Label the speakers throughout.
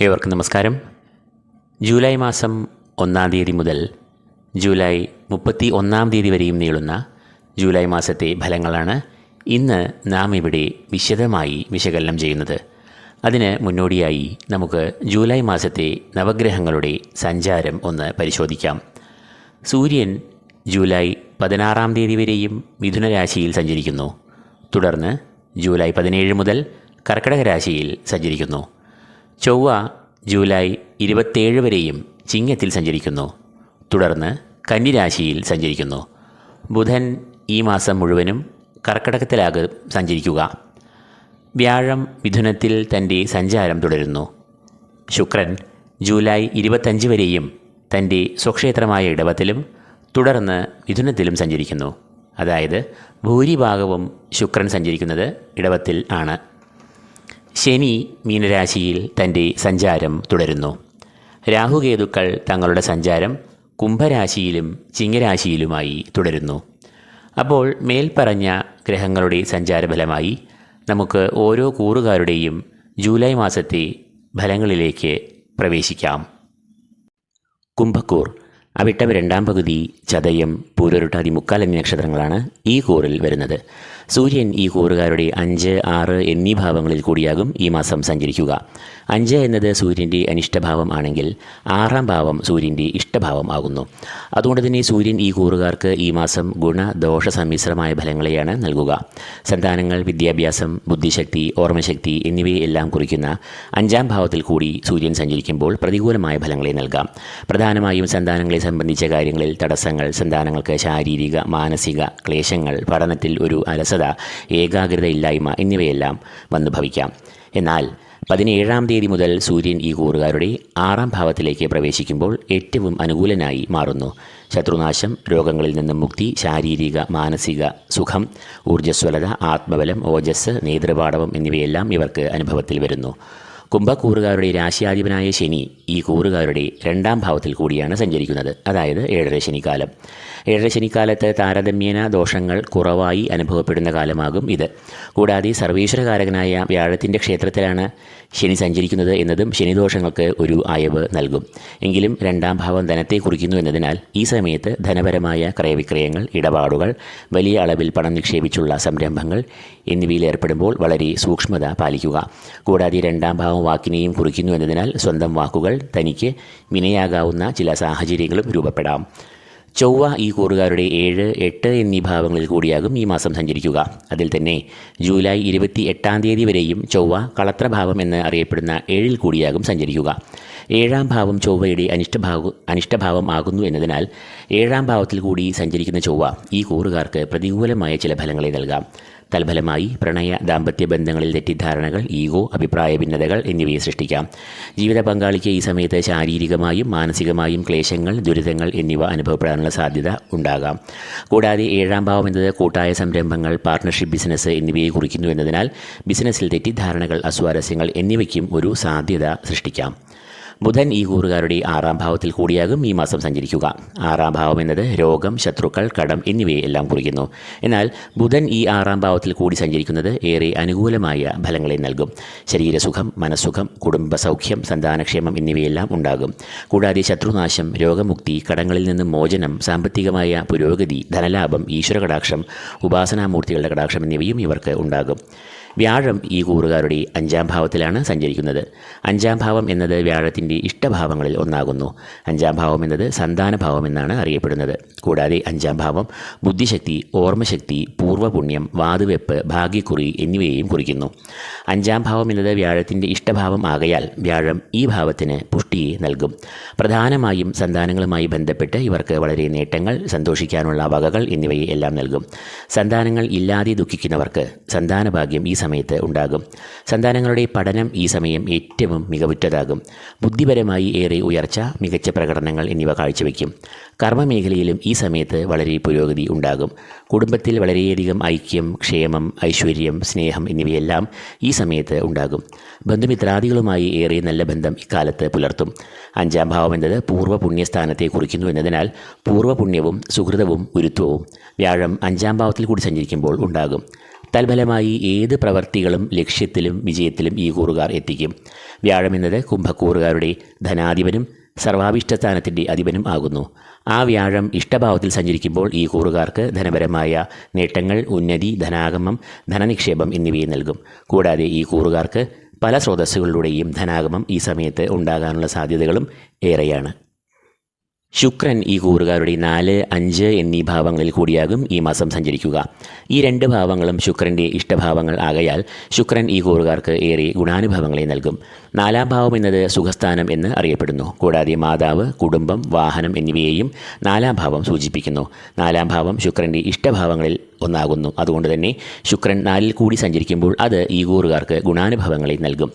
Speaker 1: ഏവർക്കും നമസ്കാരം. ജൂലൈ മാസം ഒന്നാം തീയതി മുതൽ ജൂലൈ മുപ്പത്തി ഒന്നാം തീയതി വരെയും നീളുന്ന ജൂലൈ മാസത്തെ ഫലങ്ങളാണ് ഇന്ന് നാം ഇവിടെ വിശദമായി വിശകലനം ചെയ്യുന്നത്. അതിന് മുന്നോടിയായി നമുക്ക് ജൂലൈ മാസത്തെ നവഗ്രഹങ്ങളുടെ സഞ്ചാരം ഒന്ന് പരിശോധിക്കാം. സൂര്യൻ ജൂലൈ പതിനാറാം തീയതി വരെയും മിഥുന രാശിയിൽ സഞ്ചരിക്കുന്നു. തുടർന്ന് ജൂലൈ പതിനേഴ് മുതൽ കർക്കിടക രാശിയിൽ സഞ്ചരിക്കുന്നു. ചൊവ്വ ജൂലൈ ഇരുപത്തേഴ് വരെയും ചിങ്ങത്തിൽ സഞ്ചരിക്കുന്നു. തുടർന്ന് കന്നിരാശിയിൽ സഞ്ചരിക്കുന്നു. ബുധൻ ഈ മാസം മുഴുവനും കർക്കടകത്തിലാകും സഞ്ചരിക്കുക. വ്യാഴം മിഥുനത്തിൽ തന്റെ സഞ്ചാരം തുടരുന്നു. ശുക്രൻ ജൂലൈ ഇരുപത്തഞ്ച് വരെയും തന്റെ സ്വക്ഷേത്രമായ ഇടവത്തിലും തുടർന്ന് മിഥുനത്തിലും സഞ്ചരിക്കുന്നു. അതായത് ഭൂരിഭാഗവും ശുക്രൻ സഞ്ചരിക്കുന്നത് ഇടവത്തിൽ ആണ്. ശനി മീനരാശിയിൽ തന്റെ സഞ്ചാരം തുടരുന്നു. രാഹുകേതുക്കൾ തങ്ങളുടെ സഞ്ചാരം കുംഭരാശിയിലും ചിങ്ങരാശിയിലുമായി തുടരുന്നു. അപ്പോൾ മേൽപ്പറഞ്ഞ ഗ്രഹങ്ങളുടെ സഞ്ചാരഫലമായി നമുക്ക് ഓരോ കൂറുകാരുടെയും ജൂലൈ മാസത്തെ ഫലങ്ങളിലേക്ക് പ്രവേശിക്കാം. കുംഭക്കൂർ അവിട്ടം രണ്ടാം പകുതി ചതയം പൂരൊരുട്ടാതി മുക്കാൽ നക്ഷത്രങ്ങളാണ് ഈ കൂറിൽ വരുന്നത്. സൂര്യൻ ഈ കൂറുകാരുടെ അഞ്ച് ആറ് എന്നീ ഭാവങ്ങളിൽ കൂടിയാകും ഈ മാസം സഞ്ചരിക്കുക. അഞ്ച് എന്നത് സൂര്യന്റെ അനിഷ്ടഭാവം ആണെങ്കിൽ ആറാം ഭാവം സൂര്യന്റെ ഇഷ്ടഭാവം ആകുന്നു. അതുകൊണ്ട് തന്നെ സൂര്യൻ ഈ കൂറുകാർക്ക് ഈ മാസം ഗുണ ദോഷ സമ്മിശ്രമായ ഫലങ്ങളെയാണ് നൽകുക. സന്താനങ്ങൾ വിദ്യാഭ്യാസം ബുദ്ധിശക്തി ഓർമ്മശക്തി എന്നിവയെല്ലാം കുറിക്കുന്ന അഞ്ചാം ഭാവത്തിൽ കൂടി സൂര്യൻ സഞ്ചരിക്കുമ്പോൾ പ്രതികൂലമായ ഫലങ്ങളെ നൽകാം. പ്രധാനമായും സന്താനങ്ങളെ സംബന്ധിച്ച കാര്യങ്ങളിൽ തടസ്സങ്ങൾ സന്താനങ്ങൾക്ക് ശാരീരിക മാനസിക ക്ലേശങ്ങൾ പഠനത്തിൽ ഒരു അലസത ഏകാഗ്രത ഇല്ലായ്മ എന്നിവയെല്ലാം വന്നു ഭവിക്കാം. എന്നാൽ പതിനേഴാം തീയതി മുതൽ സൂര്യൻ ഈ കൂറുകാരുടെ ആറാം ഭാവത്തിലേക്ക് പ്രവേശിക്കുമ്പോൾ ഏറ്റവും അനുകൂലനായി മാറുന്നു. ശത്രുനാശം രോഗങ്ങളിൽ നിന്നും മുക്തി ശാരീരിക മാനസിക സുഖം ഊർജസ്വലത ആത്മബലം ഓജസ് നേതൃപാടവം എന്നിവയെല്ലാം ഇവർക്ക് അനുഭവത്തിൽ വരുന്നു. കുംഭക്കൂറുകാരുടെ രാശിയാധിപനായ ശനി ഈ കൂറുകാരുടെ രണ്ടാം ഭാവത്തിൽ കൂടിയാണ് സഞ്ചരിക്കുന്നത്. അതായത് ഏഴര ശനിക്കാലം. ഏഴര ശനിക്കാലത്ത് താരതമ്യേന ദോഷങ്ങൾ കുറവായി അനുഭവപ്പെടുന്ന കാലമാകും ഇത്. കൂടാതെ സർവീശ്വരകാരകനായ വ്യാഴത്തിന്റെ ക്ഷേത്രത്തിലാണ് ശനി സഞ്ചരിക്കുന്നത് എന്നതും ശനിദോഷങ്ങൾക്ക് ഒരു അയവ് നൽകും. എങ്കിലും രണ്ടാം ഭാവം ധനത്തെ കുറിക്കുന്നു എന്നതിനാൽ ഈ സമയത്ത് ധനപരമായ ക്രയവിക്രയങ്ങൾ ഇടപാടുകൾ വലിയ അളവിൽ പണം നിക്ഷേപിച്ചുള്ള സംരംഭങ്ങൾ എന്നിവയിൽ ഏർപ്പെടുമ്പോൾ വളരെ സൂക്ഷ്മത പാലിക്കുക. കൂടാതെ രണ്ടാം ഭാവം വാക്കിനെയും കുറിക്കുന്നു എന്നതിനാൽ സ്വന്തം വാക്കുകൾ തനിക്ക് വിനയാകാവുന്ന ചില സാഹചര്യങ്ങളും രൂപപ്പെടാം. ചൊവ്വ ഈ കൂറുകാരുടെ ഏഴ് എട്ട് എന്നീ ഭാവങ്ങളിൽ കൂടിയാകും ഈ മാസം സഞ്ചരിക്കുക. അതിൽ തന്നെ ജൂലൈ ഇരുപത്തി എട്ടാം തീയതി വരെയും ചൊവ്വ കളത്രഭാവം എന്ന് അറിയപ്പെടുന്ന ഏഴിൽ കൂടിയാകും സഞ്ചരിക്കുക. ഏഴാം ഭാവം ചൊവ്വയുടെ അനിഷ്ടഭാവ അനിഷ്ടഭാവം ആകുന്നു എന്നതിനാൽ ഏഴാം ഭാവത്തിൽ കൂടി സഞ്ചരിക്കുന്ന ചൊവ്വ ഈ കൂറുകാർക്ക് പ്രതികൂലമായ ചില ഫലങ്ങളെ നൽകാം. തൽഫലമായി പ്രണയ ദാമ്പത്യ ബന്ധങ്ങളിൽ തെറ്റിദ്ധാരണകൾ ഈഗോ അഭിപ്രായ ഭിന്നതകൾ എന്നിവയെ സൃഷ്ടിക്കാം. ജീവിത പങ്കാളിക്ക് ഈ സമയത്ത് ശാരീരികമായും മാനസികമായും ക്ലേശങ്ങൾ ദുരിതങ്ങൾ എന്നിവ അനുഭവപ്പെടാനുള്ള സാധ്യത ഉണ്ടാകാം. കൂടാതെ ഏഴാം ഭാവം എന്നത് കൂട്ടായ സംരംഭങ്ങൾ പാർട്ണർഷിപ്പ് ബിസിനസ് എന്നിവയെ കുറിക്കുന്നു എന്നതിനാൽ ബിസിനസ്സിൽ തെറ്റിദ്ധാരണകൾ അസ്വാരസ്യങ്ങൾ എന്നിവയ്ക്കും ഒരു സാധ്യത സൃഷ്ടിക്കാം. ബുധൻ ഈ കൂറുകാരുടെ ആറാം ഭാവത്തിൽ കൂടിയാകും ഈ മാസം സഞ്ചരിക്കുക. ആറാം ഭാവം എന്നത് രോഗം ശത്രുക്കൾ കടം എന്നിവയെ എല്ലാം കുറിക്കുന്നു. എന്നാൽ ബുധൻ ഈ ആറാം ഭാവത്തിൽ കൂടി സഞ്ചരിക്കുന്നത് ഏറെ അനുകൂലമായ ഫലങ്ങളെ നൽകും. ശരീരസുഖം മനസ്സുഖം കുടുംബ സൗഖ്യം സന്താനക്ഷേമം എന്നിവയെല്ലാം ഉണ്ടാകും. കൂടാതെ ശത്രുനാശം രോഗമുക്തി കടങ്ങളിൽ നിന്നും മോചനം സാമ്പത്തികമായ പുരോഗതി ധനലാഭം ഈശ്വര കടാക്ഷം ഉപാസനാമൂർത്തികളുടെ കടാക്ഷം എന്നിവയും ഇവർക്ക് ഉണ്ടാകും. വ്യാഴം ഈ കൂറുകാരുടെ അഞ്ചാം ഭാവത്തിലാണ് സഞ്ചരിക്കുന്നത്. അഞ്ചാം ഭാവം എന്നത് വ്യാഴത്തിന്റെ ഇഷ്ടഭാവങ്ങളിൽ ഒന്നാകുന്നു. അഞ്ചാം ഭാവം എന്നത് സന്താനഭാവം എന്നാണ് അറിയപ്പെടുന്നത്. കൂടാതെ അഞ്ചാം ഭാവം ബുദ്ധിശക്തി ഓർമ്മശക്തി പൂർവപുണ്യം വാതുവെപ്പ് ഭാഗ്യക്കുറി എന്നിവയെയും കുറിക്കുന്നു. അഞ്ചാം ഭാവം എന്നത് വ്യാഴത്തിന്റെ ഇഷ്ടഭാവം ആകയാൽ വ്യാഴം ഈ ഭാവത്തിന് പുഷ്ടിയെ നൽകും. പ്രധാനമായും സന്താനങ്ങളുമായി ബന്ധപ്പെട്ട് ഇവർക്ക് വളരെ നേട്ടങ്ങൾ സന്തോഷിക്കാനുള്ള വകകൾ എന്നിവയെ എല്ലാം നൽകും. സന്താനങ്ങൾ ഇല്ലാതെ ദുഃഖിക്കുന്നവർക്ക് സന്താനഭാഗ്യം ഈ സമയത്ത് ഉണ്ടാകും. സന്താനങ്ങളുടെ പഠനം ഈ സമയം ഏറ്റവും മികവുറ്റതാകും. ബുദ്ധിപരമായി ഏറെ ഉയർച്ച മികച്ച പ്രകടനങ്ങൾ എന്നിവ കാഴ്ചവെക്കും. കർമ്മമേഖലയിലും ഈ സമയത്ത് വളരെ പുരോഗതി ഉണ്ടാകും. കുടുംബത്തിൽ വളരെയധികം ഐക്യം ക്ഷേമം ഐശ്വര്യം സ്നേഹം എന്നിവയെല്ലാം ഈ സമയത്ത് ഉണ്ടാകും. ബന്ധുമിത്രാദികളുമായി ഏറെ നല്ല ബന്ധം ഇക്കാലത്ത് പുലർത്തും. അഞ്ചാം ഭാവം എന്നത് പൂർവ പുണ്യസ്ഥാനത്തെ കുറിക്കുന്നു എന്നതിനാൽ പൂർവ പുണ്യവും സുഹൃതവും ഗുരുത്വവും വ്യാഴം അഞ്ചാം ഭാവത്തിൽ കൂടി സഞ്ചരിക്കുമ്പോൾ ഉണ്ടാകും. തൽഫലമായി ഏത് പ്രവർത്തികളും ലക്ഷ്യത്തിലും വിജയത്തിലും ഈ കൂറുകാർ എത്തിക്കും. വ്യാഴം എന്നത് കുംഭക്കൂറുകാരുടെ ധനാധിപനും സർവാഭിഷ്ടസ്ഥാനത്തിന്റെ അധിപനും ആകുന്നു. ആ വ്യാഴം ഇഷ്ടഭാവത്തിൽ സഞ്ചരിക്കുമ്പോൾ ഈ കൂറുകാർക്ക് ധനപരമായ നേട്ടങ്ങൾ ഉന്നതി ധനാഗമം ധനനിക്ഷേപം എന്നിവയെ നൽകും. കൂടാതെ ഈ കൂറുകാർക്ക് പല സ്രോതസ്സുകളിലൂടെയും ധനാഗമം ഈ സമയത്ത് ഉണ്ടാകാനുള്ള സാധ്യതകളും ഏറെയാണ്. ശുക്രൻ ഈ കൂറുകാരുടെ നാല് അഞ്ച് എന്നീ ഭാവങ്ങളിൽ കൂടിയാകും ഈ മാസം സഞ്ചരിക്കുക. ഈ രണ്ട് ഭാവങ്ങളും ശുക്രന്റെ ഇഷ്ടഭാവങ്ങൾ ആകയാൽ ശുക്രൻ ഈ കൂറുകാർക്ക് ഏറെ ഗുണാനുഭവങ്ങളെ നൽകും. നാലാം ഭാവം എന്നത് സുഖസ്ഥാനം എന്ന് അറിയപ്പെടുന്നു. കൂടാതെ മാതാവ് കുടുംബം വാഹനം എന്നിവയെയും നാലാം ഭാവം സൂചിപ്പിക്കുന്നു. നാലാം ഭാവം ശുക്രന്റെ ഇഷ്ടഭാവങ്ങളിൽ ഒന്നാകുന്നു. അതുകൊണ്ട് തന്നെ ശുക്രൻ നാലിൽ കൂടി സഞ്ചരിക്കുമ്പോൾ അത് ഈ കൂറുകാർക്ക് ഗുണാനുഭവങ്ങളെ നൽകും.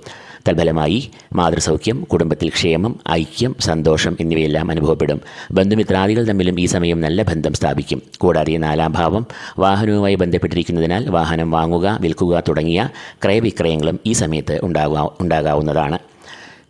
Speaker 1: തൽഫലമായി മാതൃസൗഖ്യം കുടുംബത്തിൽ ക്ഷേമം ഐക്യം സന്തോഷം എന്നിവയെല്ലാം അനുഭവപ്പെടും. ബന്ധുമിത്രാദികൾ തമ്മിലും ഈ സമയം നല്ല ബന്ധം സ്ഥാപിക്കും. കൂടാതെ നാലാം ഭാവം വാഹനവുമായി ബന്ധപ്പെട്ടിരിക്കുന്നതിനാൽ വാഹനം വാങ്ങുക വിൽക്കുക തുടങ്ങിയ ക്രയവിക്രയങ്ങളും ഈ സമയത്ത് ഉണ്ടാകാ ഉണ്ടാകാവുന്നതാണ്.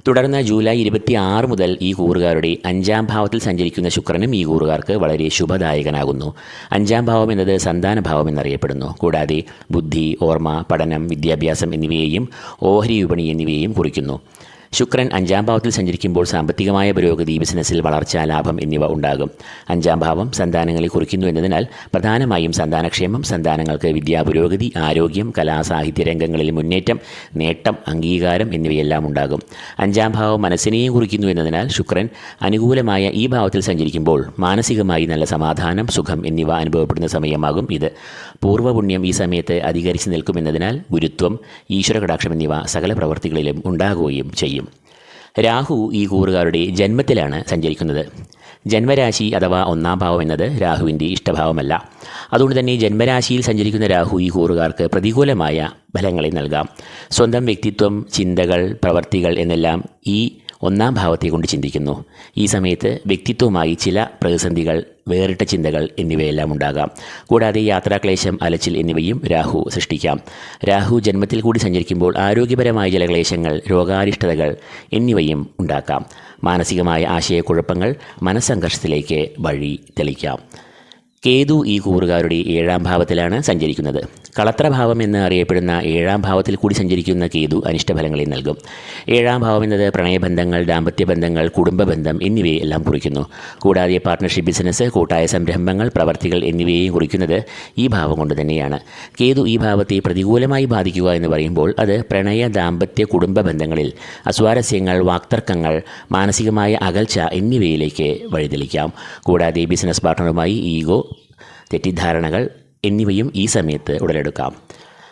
Speaker 1: തുടർന്ന് ജൂലൈ ഇരുപത്തി ആറ് മുതൽ ഈ കൂറുകാരുടെ അഞ്ചാം ഭാവത്തിൽ സഞ്ചരിക്കുന്ന ശുക്രനും ഈ കൂറുകാർക്ക് വളരെ ശുഭദായകനാകുന്നു. അഞ്ചാം ഭാവം എന്നത് സന്താന ഭാവം എന്നറിയപ്പെടുന്നു. കൂടാതെ ബുദ്ധി ഓർമ്മ പഠനം വിദ്യാഭ്യാസം എന്നിവയെയും ഓഹരി വിപണി എന്നിവയെയും കുറിക്കുന്നു. ശുക്രൻ അഞ്ചാം ഭാവത്തിൽ സഞ്ചരിക്കുമ്പോൾ സാമ്പത്തികമായ പുരോഗതി ബിസിനസ്സിൽ വളർച്ച ലാഭം എന്നിവ ഉണ്ടാകും. അഞ്ചാം ഭാവം സന്താനങ്ങളെ കുറിക്കുന്നു എന്നതിനാൽ പ്രധാനമായും സന്താനക്ഷേമം സന്താനങ്ങൾക്ക് വിദ്യാ പുരോഗതി ആരോഗ്യം കലാസാഹിത്യ രംഗങ്ങളിൽ മുന്നേറ്റം നേട്ടം അംഗീകാരം എന്നിവയെല്ലാം ഉണ്ടാകും. അഞ്ചാം ഭാവം മനസ്സിനെയും കുറിക്കുന്നു എന്നതിനാൽ ശുക്രൻ അനുകൂലമായ ഈ ഭാവത്തിൽ സഞ്ചരിക്കുമ്പോൾ മാനസികമായി നല്ല സമാധാനം സുഖം എന്നിവ അനുഭവപ്പെടുന്ന സമയമാകും ഇത്. പൂർവപുണ്യം ഈ സമയത്ത് അധികരിച്ചു നിൽക്കുമെന്നതിനാൽ ഗുരുത്വം ഈശ്വര കടാക്ഷം എന്നിവ സകല പ്രവർത്തികളിലും ഉണ്ടാകുകയും ചെയ്യും. രാഹു ഈ കൂറുകാരുടെ ജന്മത്തിലാണ് സഞ്ചരിക്കുന്നത്. ജന്മരാശി അഥവാ ഒന്നാം ഭാവം എന്നത് രാഹുവിന്റെ ഇഷ്ടഭാവമല്ല. അതുകൊണ്ട് തന്നെ ജന്മരാശിയിൽ സഞ്ചരിക്കുന്ന രാഹു ഈ കൂറുകാർക്ക് പ്രതികൂലമായ ഫലങ്ങളെ നൽകാം. സ്വന്തം വ്യക്തിത്വം ചിന്തകൾ പ്രവർത്തികൾ എന്നെല്ലാം ഈ ഒന്നാം ഭാവത്തെ കൊണ്ട് ചിന്തിക്കുന്നു. ഈ സമയത്ത് വ്യക്തിത്വമായി ചില പ്രതിസന്ധികൾ വേറിട്ട ചിന്തകൾ എന്നിവയെല്ലാം ഉണ്ടാകാം. കൂടാതെ യാത്രാക്ലേശം അലച്ചിൽ എന്നിവയും രാഹു സൃഷ്ടിക്കാം. രാഹു ജന്മത്തിൽ കൂടി സഞ്ചരിക്കുമ്പോൾ ആരോഗ്യപരമായ ചില ക്ലേശങ്ങൾ രോഗാരിഷ്ടതകൾ എന്നിവയും ഉണ്ടാക്കാം. മാനസികമായ ആശയക്കുഴപ്പങ്ങൾ മനസ്സംഘർഷത്തിലേക്ക് വഴി തെളിക്കാം. കേതു ഈ കൂറുകാരുടെ ഏഴാം ഭാവത്തിലാണ് സഞ്ചരിക്കുന്നത്. കളത്രഭാവം എന്ന് അറിയപ്പെടുന്ന ഏഴാം ഭാവത്തിൽ കൂടി സഞ്ചരിക്കുന്ന കേതു അനിഷ്ടഫലങ്ങളെ നൽകും. ഏഴാം ഭാവം എന്നത് പ്രണയബന്ധങ്ങൾ ദാമ്പത്യ ബന്ധങ്ങൾ കുടുംബ ബന്ധം എന്നിവയെ എല്ലാം കുറിക്കുന്നു. കൂടാതെ പാർട്ട്ണർഷിപ്പ് ബിസിനസ് കൂട്ടായ സംരംഭങ്ങൾ പ്രവർത്തികൾ എന്നിവയെയും കുറിക്കുന്നത് ഈ ഭാവം കൊണ്ട് തന്നെയാണ്. കേതു ഈ ഭാവത്തെ പ്രതികൂലമായി ബാധിക്കുക എന്ന് പറയുമ്പോൾ അത് പ്രണയ ദാമ്പത്യ കുടുംബ ബന്ധങ്ങളിൽ അസ്വാരസ്യങ്ങൾ വാക്തർക്കങ്ങൾ മാനസികമായ അകൽച്ച എന്നിവയിലേക്ക് വഴിതെളിക്കാം. കൂടാതെ ബിസിനസ് പാർട്ട്ണറുമായി ഈഗോ തെറ്റിദ്ധാരണകൾ എന്നിവയും ഈ സമയത്ത് ഉടലെടുക്കാം.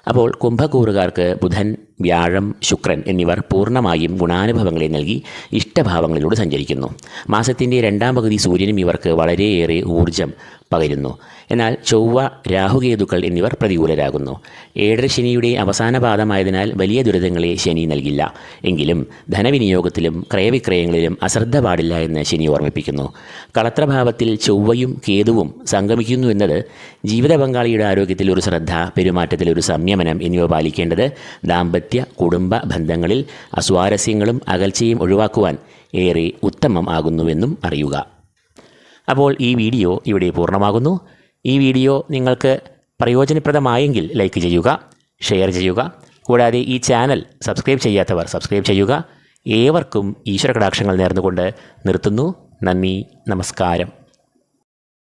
Speaker 1: അപ്പോൾ കുംഭക്കൂറുകാർക്ക് ബുധൻ വ്യാഴം ശുക്രൻ എന്നിവർ പൂർണമായും ഗുണാനുഭവങ്ങളെ നൽകി ഇഷ്ടഭാവങ്ങളിലൂടെ സഞ്ചരിക്കുന്നു. മാസത്തിന്റെ രണ്ടാം പകുതി സൂര്യനും ഇവർക്ക് വളരെയേറെ ഊർജം പകരുന്നു. എന്നാൽ ചൊവ്വ രാഹുകേതുക്കൾ എന്നിവർ പ്രതികൂലരാകുന്നു. ഏഴര ശനിയുടെ അവസാന പാദമായതിനാൽ വലിയ ദുരിതങ്ങളെ ശനി നൽകില്ല. എങ്കിലും ധനവിനിയോഗത്തിലും ക്രയവിക്രയങ്ങളിലും അശ്രദ്ധ പാടില്ല എന്ന് ശനി ഓർമ്മിപ്പിക്കുന്നു. കളത്രഭാവത്തിൽ ചൊവ്വയും കേതുവും സംഗമിക്കുന്നു എന്നത് ജീവിത പങ്കാളിയുടെ ആരോഗ്യത്തിൽ ഒരു ശ്രദ്ധ പെരുമാറ്റത്തിൽ ഒരു സംയമനം എന്നിവ പാലിക്കേണ്ടത് ദാമ്പത്യ കുടുംബ ബന്ധങ്ങളിൽ അസ്വാരസ്യങ്ങളും അകൽച്ചയും ഒഴിവാക്കുവാൻ ഏറെ ഉത്തമം ആകുന്നുവെന്നും അറിയുക. അപ്പോൾ ഈ വീഡിയോ ഇവിടെ പൂർണമാകുന്നു. ഈ വീഡിയോ നിങ്ങൾക്ക് പ്രയോജനപ്രദമായെങ്കിൽ ലൈക്ക് ചെയ്യുക ഷെയർ ചെയ്യുക. കൂടാതെ ഈ ചാനൽ സബ്സ്ക്രൈബ് ചെയ്യാത്തവർ സബ്സ്ക്രൈബ് ചെയ്യുക. ഏവർക്കും ഈശ്വര കടാക്ഷങ്ങൾ നേർന്നുകൊണ്ട് നിർത്തുന്നു. നന്ദി നമസ്കാരം.